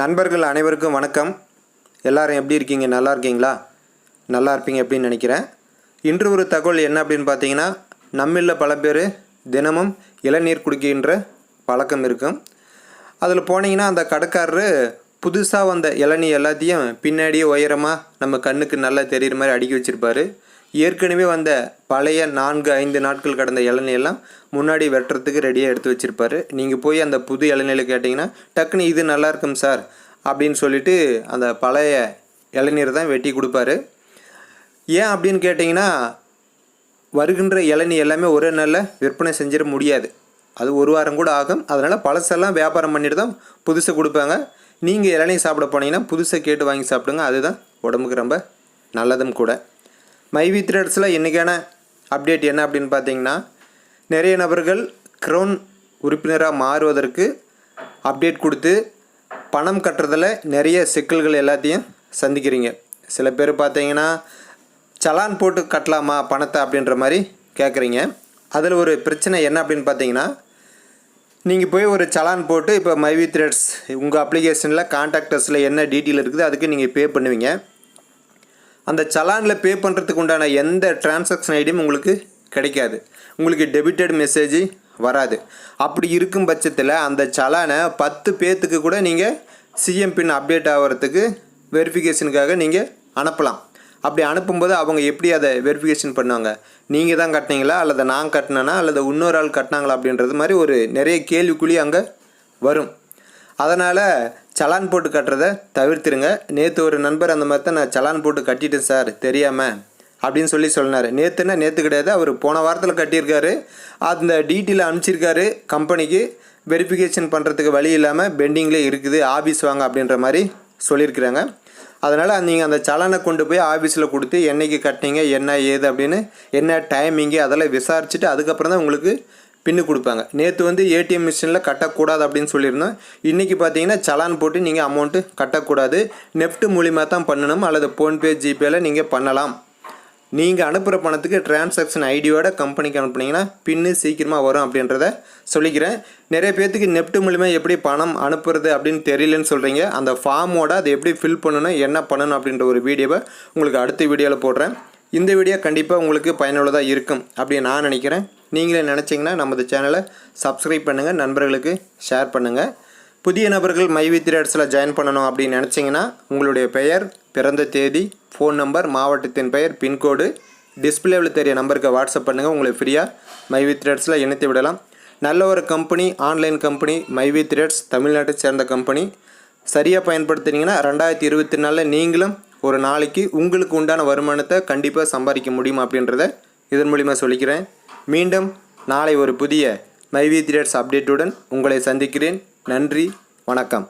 நண்பர்கள் அனைவருக்கும் வணக்கம். எல்லாரும் எப்படி இருக்கீங்க? நல்லா இருக்கீங்களா? நல்லா இருப்பீங்க அப்படின்னு நினைக்கிறேன். இன்று ஒரு தகவல் என்ன அப்படின்னு பார்த்தீங்கன்னா நம்மில் பல பேர் தினமும் இளநீர் குடிக்கின்ற பழக்கம் இருக்கும். அதில் போனீங்கன்னா அந்த கடைக்காரரு புதுசாக வந்த இளநீ எல்லாத்தையும் பின்னாடியே உயரமாக நம்ம கண்ணுக்கு நல்லா தெரிகிற மாதிரி அடுக்கி வச்சுருப்பாரு. ஏற்கனவே வந்த பழைய நான்கு ஐந்து நாட்கள் கடந்த இளநீ முன்னாடி வெட்டுறதுக்கு ரெடியாக எடுத்து வச்சுருப்பாரு. நீங்கள் போய் அந்த புது இளநிலை கேட்டிங்கன்னா டக்குன்னு இது நல்லா இருக்கும் சார் அப்படின்னு சொல்லிட்டு அந்த பழைய இளநீரை தான் வெட்டி கொடுப்பாரு. ஏன் அப்படின்னு கேட்டிங்கன்னா வருகின்ற இளநீ எல்லாமே ஒரே நாளில் விற்பனை செஞ்சிட முடியாது. அது ஒரு வாரம் கூட ஆகும். அதனால் பழசெல்லாம் வியாபாரம் பண்ணிட்டு தான் புதுசை கொடுப்பாங்க. நீங்கள் இளநீ சாப்பிட போனீங்கன்னா புதுசை கேட்டு வாங்கி சாப்பிடுங்க. அதுதான் உடம்புக்கு ரொம்ப நல்லதும் கூட. மைவி த்ரெட்ஸில் இன்றைக்கான அப்டேட் என்ன அப்படின்னு பார்த்தீங்கன்னா நிறைய நபர்கள் க்ரௌன் உறுப்பினராக மாறுவதற்கு அப்டேட் கொடுத்து பணம் கட்டுறதில் நிறைய சிக்கல்கள் எல்லாத்தையும் சந்திக்கிறீங்க. சில பேர் பார்த்தீங்கன்னா சலான் போட்டு கட்டலாமா பணத்தை அப்படின்ற மாதிரி கேட்குறீங்க அதில் ஒரு பிரச்சனை என்ன அப்படின்னு பார்த்தீங்கன்னா நீங்கள் போய் ஒரு சலான் போட்டு இப்போ மைவி த்ரெட்ஸ் உங்கள் அப்ளிகேஷனில் கான்டாக்டர்ஸில் என்ன டீட்டெயில் இருக்குது அதுக்கு நீங்கள் பே பண்ணுவீங்க. அந்த சலானில் பே பண்ணுறதுக்கு உண்டான எந்த டிரான்சாக்ஷன் ஐடியும் உங்களுக்கு கிடைக்காது. உங்களுக்கு டெபிட்டட் மெசேஜ் வராது. அப்படி இருக்கும் பட்சத்தில் அந்த சலானை பத்து பேர்த்துக்கு கூட நீங்கள் சிஎம் பின் அப்டேட் ஆகிறதுக்கு வெரிஃபிகேஷனுக்காக நீங்கள் அனுப்பலாம். அப்படி அனுப்பும்போது அவங்க எப்படி அதை வெரிஃபிகேஷன் பண்ணுவாங்க? நீங்கள் தான் கட்டினீங்களா? அல்லது நான் கட்டினேனா? அல்லது இன்னொரு ஆள் கட்டினாங்களா? அப்படின்றது மாதிரி ஒரு நிறைய கேள்விக்குழி அங்கே வரும். அதனால் சலான் போட்டு கட்டுறதை தவிர்த்துருங்க. நேற்று ஒரு நண்பர் அந்த மாதிரி தான் நான் சலான் போட்டு கட்டிட்டேன் சார் தெரியாமல் அப்படின்னு சொல்லி சொன்னார். நேற்றுன்னா நேற்று கிடையாது அவர் போன வாரத்தில் கட்டியிருக்காரு. அந்த டீட்டெயில் அனுப்பிச்சிருக்காரு கம்பெனிக்கு. வெரிஃபிகேஷன் பண்ணுறதுக்கு வழி இல்லாமல் பெண்டிங்லேயே இருக்குது ஆஃபீஸ் வாங்க அப்படின்ற மாதிரி சொல்லியிருக்கிறாங்க. அதனால் நீங்கள் அந்த சலானை கொண்டு போய் ஆஃபீஸில் கொடுத்து என்னைக்கு கட்டினீங்க என்ன ஏது அப்படின்னு என்ன டைமிங்கு அதெல்லாம் விசாரிச்சுட்டு அதுக்கப்புறம் தான் உங்களுக்கு பின்னு கொடுப்பாங்க. நேற்று வந்து ஏடிஎம் மிஷினில் கட்டக்கூடாது அப்படின்னு சொல்லியிருந்தோம். இன்றைக்கி பார்த்தீங்கன்னா சலான் போட்டு நீங்கள் அமௌண்ட்டு கட்டக்கூடாது. நெஃப்ட் மூலிமா தான் பண்ணணும். அல்லது ஃபோன்பே ஜிபேயில் நீங்கள் பண்ணலாம். நீங்கள் அனுப்புகிற பணத்துக்கு டிரான்சாக்ஷன் ஐடியோட கம்பெனிக்கு அனுப்புனீங்கன்னா பின்னு சீக்கிரமாக வரும் அப்படின்றத சொல்லிக்கிறேன். நிறைய பேர்த்துக்கு நெப்ட் மூலிமா எப்படி பணம் அனுப்புறது அப்படின்னு தெரியலன்னு சொல்கிறீங்க அந்த ஃபார்மோட அதை எப்படி ஃபில் பண்ணணும் என்ன பண்ணணும் அப்படின்ற ஒரு வீடியோவை உங்களுக்கு அடுத்த வீடியோவில் போடுறேன். இந்த வீடியோ கண்டிப்பாக உங்களுக்கு பயனுள்ளதாக இருக்கும் அப்படின்னு நான் நினைக்கிறேன். நீங்களே நினச்சிங்கன்னா நமது சேனலை சப்ஸ்கிரைப் பண்ணுங்கள் நண்பர்களுக்கு ஷேர் பண்ணுங்கள் புதிய நபர்கள் மைவி த்ரேட்ஸில் ஜாயின் பண்ணணும் அப்படின்னு நினச்சிங்கன்னா உங்களுடைய பெயர் பிறந்த தேதி ஃபோன் நம்பர் மாவட்டத்தின் பெயர் பின்கோடு டிஸ்பிளேவில் தெரிய நம்பருக்கு வாட்ஸ்அப் பண்ணுங்கள் உங்களை ஃப்ரீயாக மைவி த்ரேட்ஸில் இணைத்து விடலாம். நல்ல ஒரு கம்பெனி ஆன்லைன் கம்பெனி மைவி த்ரேட்ஸ் தமிழ்நாட்டை சேர்ந்த கம்பெனி சரியாக பயன்படுத்துனீங்கன்னா ரெண்டாயிரத்தி இருபத்தி நாலில் நீங்களும் ஒரு நாளைக்கு உங்களுக்கு உண்டான வருமானத்தை கண்டிப்பாக சம்பாதிக்க முடியும் அப்படின்றத இதன் மூலிமா சொல்லிக்கிறேன். மீண்டும் நாளை ஒரு புதிய மைவி த்ரேட்ஸ் அப்டேட்டுடன் உங்களை சந்திக்கிறேன். நன்றி வணக்கம்.